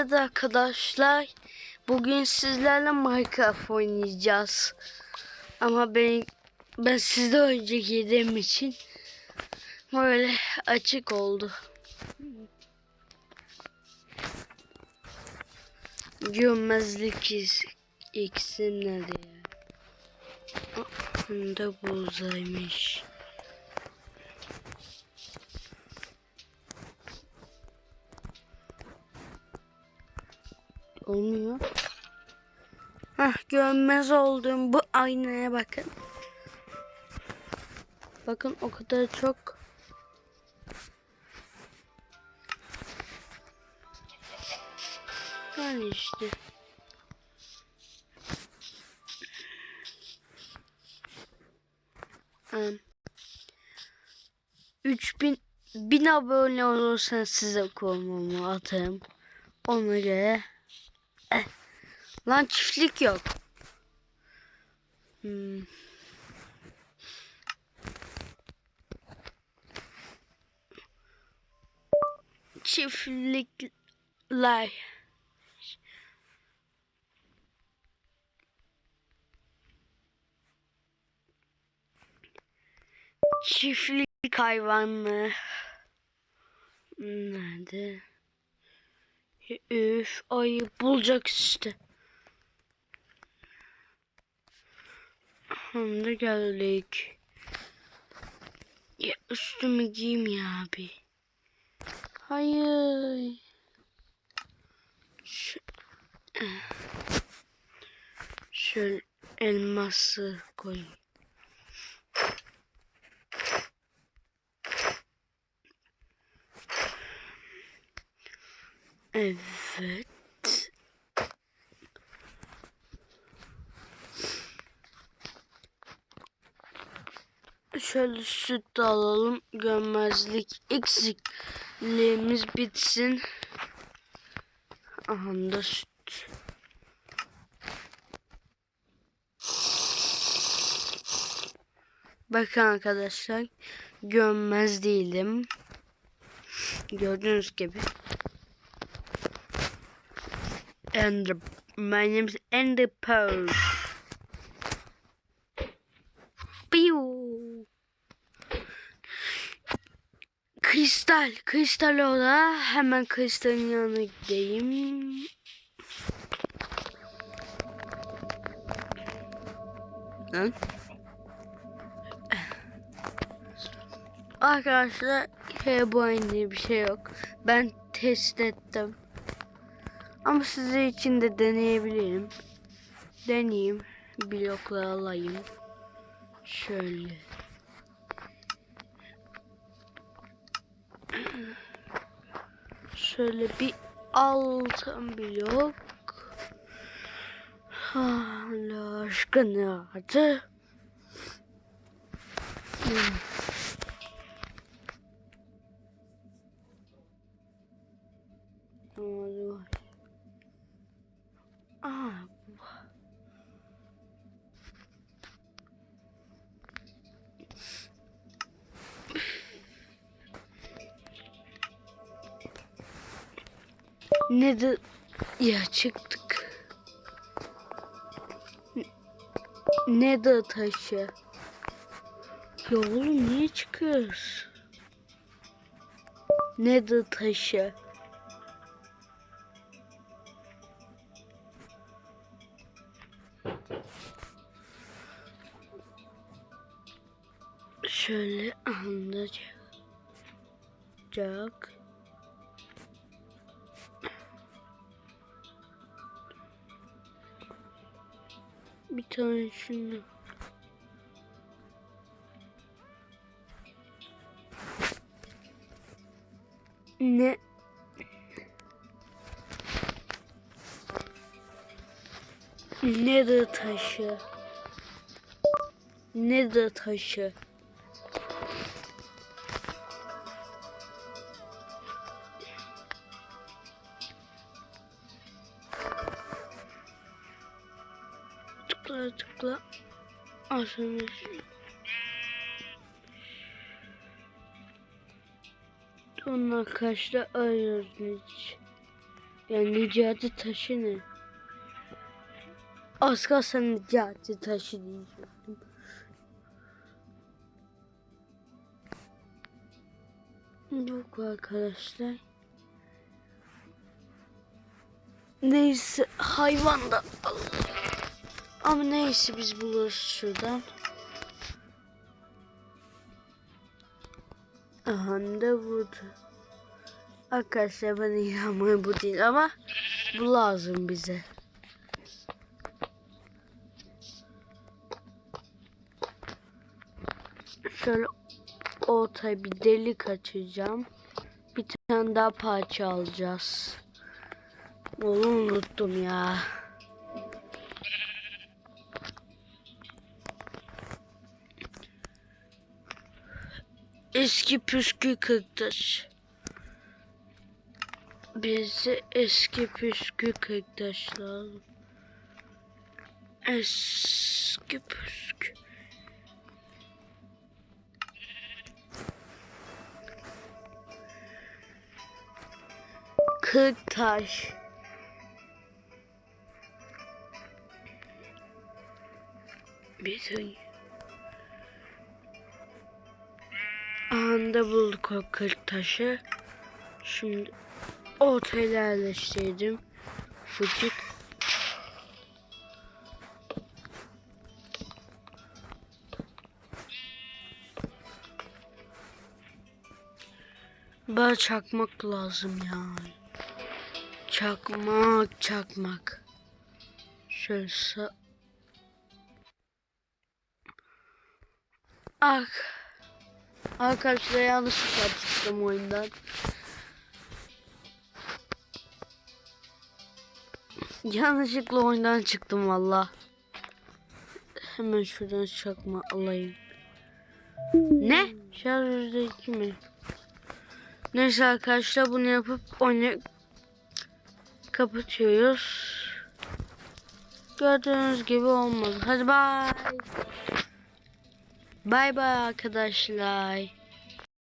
Evet arkadaşlar. Bugün sizlerle Minecraft oynayacağız. Ama ben ben sizden önce yediğim için böyle açık oldu. Görmezlik ikisi nerede ya? Bunda buzaymış. Olmuyor. Hah görmez olduğum bu aynaya bakın. Bakın o kadar çok. Yani işte. Um, 3000 bin abone olursanız size konumumu atarım. Ona göre Eh. Lan çiftlik yok. Hmm. Çiftlikler. Çiftlik hayvanlı. Nerede? Üf ayı bulacak işte. De geldik. Ya üstümü giyeyim ya abi. Hayır. Şu, şöyle elması koyayım. Evet. Şöyle süt de alalım. Görmezlik eksikliğimiz bitsin. Aha da süt. Bakın arkadaşlar. Görmez değilim. Gördüğünüz gibi. And my name is Andy Pearl. Piu. Kristal, kristal oda. Hemen kristalin yanına gideyim. Lan. Arkadaşlar he bu aynı bir şey yok. Ben test ettim. Ama size için de deneyebilirim. Deneyeyim. Blokları alayım. Şöyle. Şöyle bir altın blok. Allah aşkına hadi. Hmm. Ne de ya çıktık. Ne de taşı. Ya oğlum niye çıkıyoruz? Ne de taşı. Şöyle anlayacak. Bir tane şunu. Ne? Ne de taşı. Ne de taşı. Tıkla tıkla aslında Sonra kaçta arıyoruz hiç Yani Necati taşı ne? Az kalsın Necati taşı diyecektim. Yok arkadaşlar. Neyse hayvan da ama neyse biz buluruz şuradan. Aha da burada. Arkadaşlar ben inanmıyorum bu değil ama bu lazım bize. Şöyle ortaya bir delik açacağım. Bir tane daha parça alacağız. Onu unuttum ya. Eski püskü kırktaş. Bize eski püskü kırktaş lazım. Eski püskü. Kırktaş. Bütün anda bulduk o kırk taşı. Şimdi ortaya yerleştirdim. Fıçık. Bana çakmak lazım yani. Çakmak, çakmak. Şöyle sa- Ah. Arkadaşlar yanlışlıkla çıktım oyundan. Yanlışlıkla oyundan çıktım valla. Hemen şuradan çakma alayım. Ne? Şarj iki mi? Neyse arkadaşlar bunu yapıp oyunu kapatıyoruz. Gördüğünüz gibi olmadı. Hadi bay. Bay bay arkadaşlar.